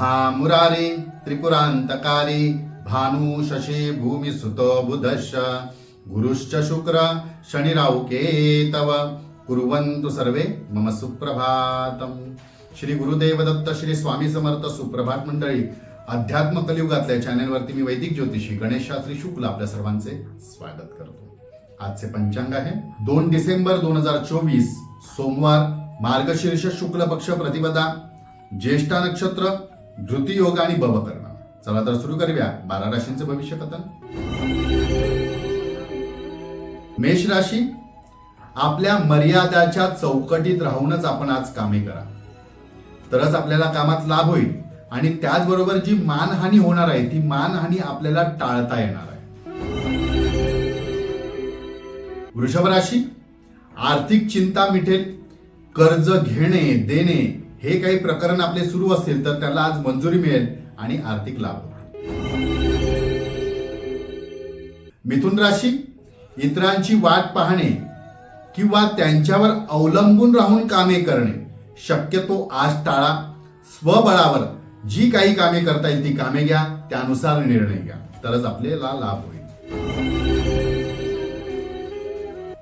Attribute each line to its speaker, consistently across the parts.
Speaker 1: हा मुरारी त्रिपुरांतकारी भानु शशी भूमी सुत बुधश्च। गुरुश्च शुक्र शनिरावकेतव कुर्वन्तु सर्वे मम सुप्रभातम। श्री गुरुदेव दत्त श्री स्वामी समर्थ सुप्रभात मंडळी अध्यात्म कलियुगातल्या चॅनेलवरती मी वैदिक ज्योतिषी गणेश शास्त्री शुक्ल आपल्या सर्वांचे स्वागत करतो. आजचे पंचांग आहे. दोन डिसेंबर दोन हजार चोवीस सोमवार मार्गशीर्ष शुक्ल पक्ष प्रतिपदा ज्येष्ठा नक्षत्र धृती योग आणि बबकर्ण चला तर सुरू करूया बारा राशींचे भविष्य कथन. मेष राशी आपल्या मर्यादाच्या चौकटीत राहूनच आपण आज कामे करा. तरच आपल्याला कामात लाभ होईल आणि त्याचबरोबर जी मानहानी होणार आहे ती मानहानी आपल्याला टाळता येणार आहे. वृषभ राशी आर्थिक चिंता मिटेल कर्ज घेणे देणे हे काही प्रकरण आपले सुरू असतील तर त्याला आज मंजुरी मिळेल आणि आर्थिक लाभ होईल. मिथुन राशी इतरांची वाट पाहणे किंवा त्यांच्यावर अवलंबून राहून कामे करणे शक्यतो आज टाळा स्वबळावर जी काही कामे करता येईल ती कामे घ्या त्यानुसार निर्णय घ्या. तरच आपल्याला लाभ होईल.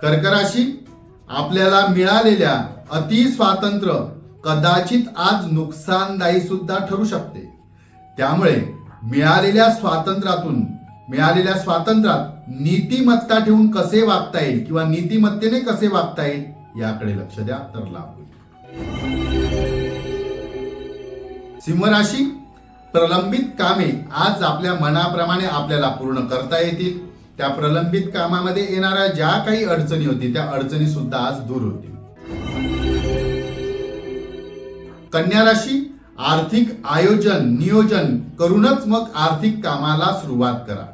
Speaker 1: कर्क राशी आपल्याला मिळालेल्या अति स्वातंत्र्य कदाचित आज नुकसानदायी सुद्धा ठरू शकते. त्यामुळे मिळालेल्या स्वातंत्र्यातून मिळालेल्या स्वातंत्र्यात नीतिमत्ता ठेवून कसे वागता येईल किंवा नीतिमत्तेने कसे वागता येईल याकडे लक्ष द्या. तर लाभ होईल. सिंहराशी प्रलंबित कामे आज आपल्या मनाप्रमाणे आपल्याला पूर्ण करता येतील. त्या प्रलंबित कामामध्ये येणाऱ्या ज्या काही अडचणी होती त्या अडचणी सुद्धा आज दूर होतील. कन्या राशी आर्थिक आयोजन नियोजन करूनच मग आर्थिक कामाला सुरुवात करा.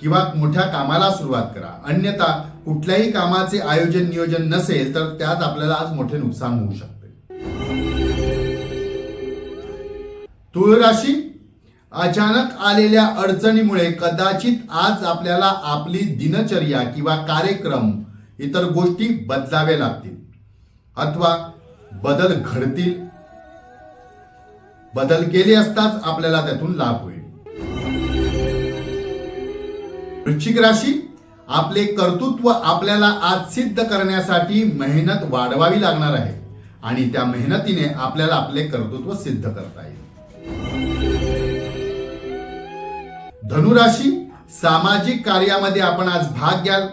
Speaker 1: किंवा मोठ्या कामाला सुरुवात करा. अन्यथा कुठल्याही कामाचे आयोजन नियोजन नसेल तर त्यात आपल्याला आज मोठे नुकसान होऊ शकते. तुळ राशी अचानक आलेल्या अडचणीमुळे कदाचित आज आपल्याला आपली दिनचर्या किंवा कार्यक्रम इतर गोष्टी बदलाव्या लागतील. अथवा बदल घडतील. बदल केले असताच आपल्याला त्यातून लाभ होईल. वृश्चिक राशी आपले कर्तृत्व आपल्याला आज सिद्ध करण्यासाठी मेहनत वाढवावी लागणार आहे आणि त्या मेहनतीने आपल्याला आपले कर्तृत्व सिद्ध करता येईल. धनुराशी सामाजिक कार्यामध्ये आपण आज भाग घ्याल.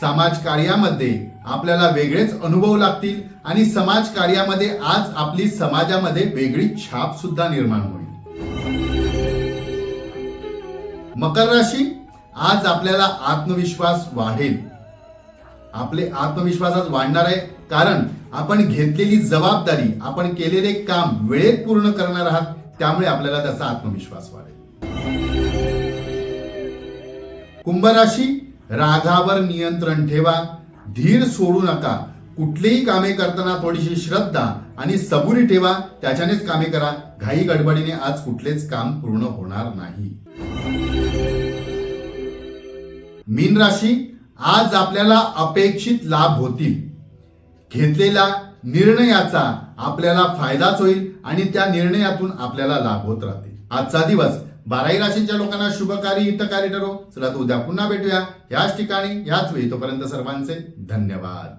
Speaker 1: समाज कार्यामध्ये आपल्याला वेगळेच अनुभव लागतील आणि समाज कार्यामध्ये आज आपली समाजामध्ये वेगळी छाप सुद्धा निर्माण होईल. मकर राशी आज आपल्याला आत्मविश्वास वाढेल. आपले आत्मविश्वास आज वाढणार आहे कारण आपण घेतलेली जबाबदारी आपण केलेले काम वेळेत पूर्ण करणार आहात त्यामुळे आपल्याला त्याचा आत्मविश्वास वाढेल. कुंभ राशी रागावर नियंत्रण ठेवा. धीर सोडू नका. कुठलीही कामे करताना थोडीशी श्रद्धा आणि सबुरी ठेवा. त्याच्यानेच कामे करा. घाई गडबडीने आज कुठलेच काम पूर्ण होणार नाही. मीन राशी आज आपल्याला अपेक्षित लाभ होतील. घेतलेला निर्णयाचा आपल्याला फायदाच होईल आणि त्या निर्णयातून आपल्याला लाभ होत राहतील. आजचा दिवस बाराही राशींच्या लोकांना शुभकारी हितकारी ठरो चला तर उद्या पुन्हा भेटूया. याच ठिकाणी याच वेळी तोपर्यंत सर्वांचे धन्यवाद.